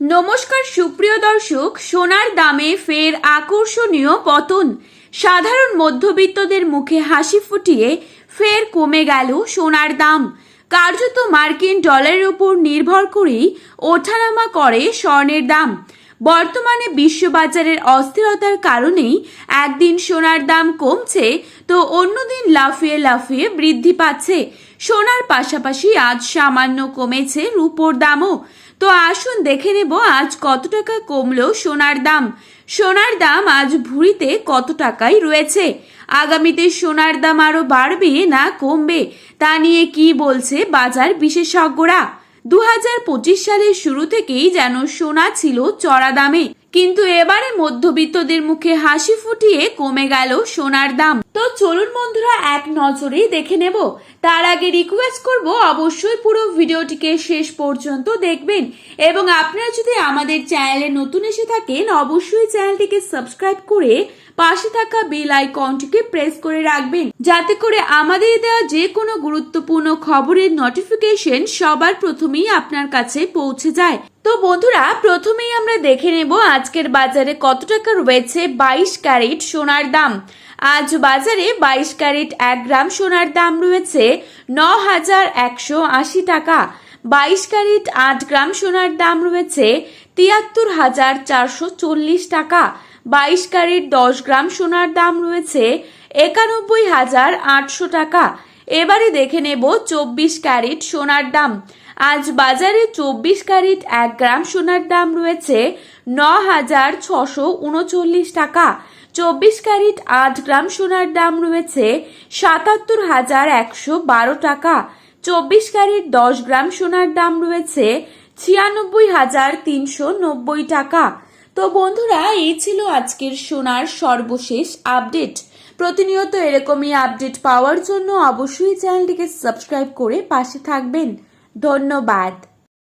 নমস্কার, সুপ্রিয় দর্শক। সোনার দামে ফের আকর্ষণীয় পতন। সাধারণ মধ্যবিত্তদের মুখে হাসি ফুটিয়ে ফের কমে গেল সোনার দাম। কার্যত মার্কিন ডলারের উপর নির্ভর করেই ওঠানামা করে স্বর্ণের দাম। বর্তমানে বিশ্ববাজারের অস্থিরতার কারণেই একদিন সোনার দাম কমছে, তো অন্যদিন লাফিয়ে লাফিয়ে বৃদ্ধি পাচ্ছে। সোনার পাশাপাশি আজ সামান্য কমেছে রূপোর দামও। তো আসুন দেখে নেব আজ কত টাকা কমলো সোনার দাম। সোনার দাম আজ ভুঁড়িতে কত টাকাই রয়েছে? আগামীতে সোনার দাম আরও বাড়বে না কমবে? তা নিয়ে কি বলছে বাজার বিশেষজ্ঞরা? দু হাজার পঁচিশ সালের শুরু থেকেই যেন সোনা ছিল চড়া দামে। কিন্তু এবারে মধ্যবিত্তদের মুখে হাসি ফুটিয়ে কমে গেল সোনার দাম। তো চলুন বন্ধুরা, এক নজরেই দেখে নেব। তার আগে রিকোয়েস্ট করব, অবশ্যই পুরো ভিডিওটিকে শেষ পর্যন্ত দেখবেন। এবং আপনারা যদি আমাদের চ্যানেলে নতুন এসে থাকেন, অবশ্যই চ্যানেলটিকে সাবস্ক্রাইব করে পাশে থাকা বেল আইকনটিকে প্রেস করে রাখবেন। যাতে করে আমাদের দেওয়া যে কোনো গুরুত্বপূর্ণ খবরের নোটিফিকেশন সবার প্রথমেই আপনার কাছে পৌঁছে যায়। তো বন্ধুরা, প্রথমেই আমরা দেখে নেব আজকের বাজারে কত টাকা রয়েছে বাইশ ক্যারেট সোনার দাম। আজ বাজারে বাইশ ক্যারেট এক গ্রাম সোনার দাম রয়েছে ন হাজার একশো আশি টাকা। বাইশ ক্যারেট আট গ্রাম সোনার দাম রয়েছে তিয়াত্তর হাজার চারশো চল্লিশ টাকা। বাইশ ক্যারেট দশ গ্রাম সোনার দাম রয়েছে একানব্বই হাজার আটশো টাকা। এবারে দেখে নেব চব্বিশ ক্যারেট সোনার দাম। আজ বাজারে চব্বিশ ক্যারেট এক গ্রাম সোনার দাম রয়েছে ন হাজার ছশো উনচল্লিশ টাকা। চব্বিশ ক্যারেট আট গ্রাম সোনার দাম রয়েছে সাতাত্তর হাজার একশো বারো টাকা। চব্বিশ ক্যারেট দশ গ্রাম সোনার দাম রয়েছে ছিয়ানব্বই হাজার তিনশো নব্বই টাকা। তো বন্ধুরা, এই ছিল আজকের সোনার সর্বশেষ আপডেট। প্রতিনিয়ত এরকমই আপডেট পাওয়ার জন্য অবশ্যই চ্যানেলটিকে সাবস্ক্রাইব করে পাশে থাকবেন। ধন্যবাদ।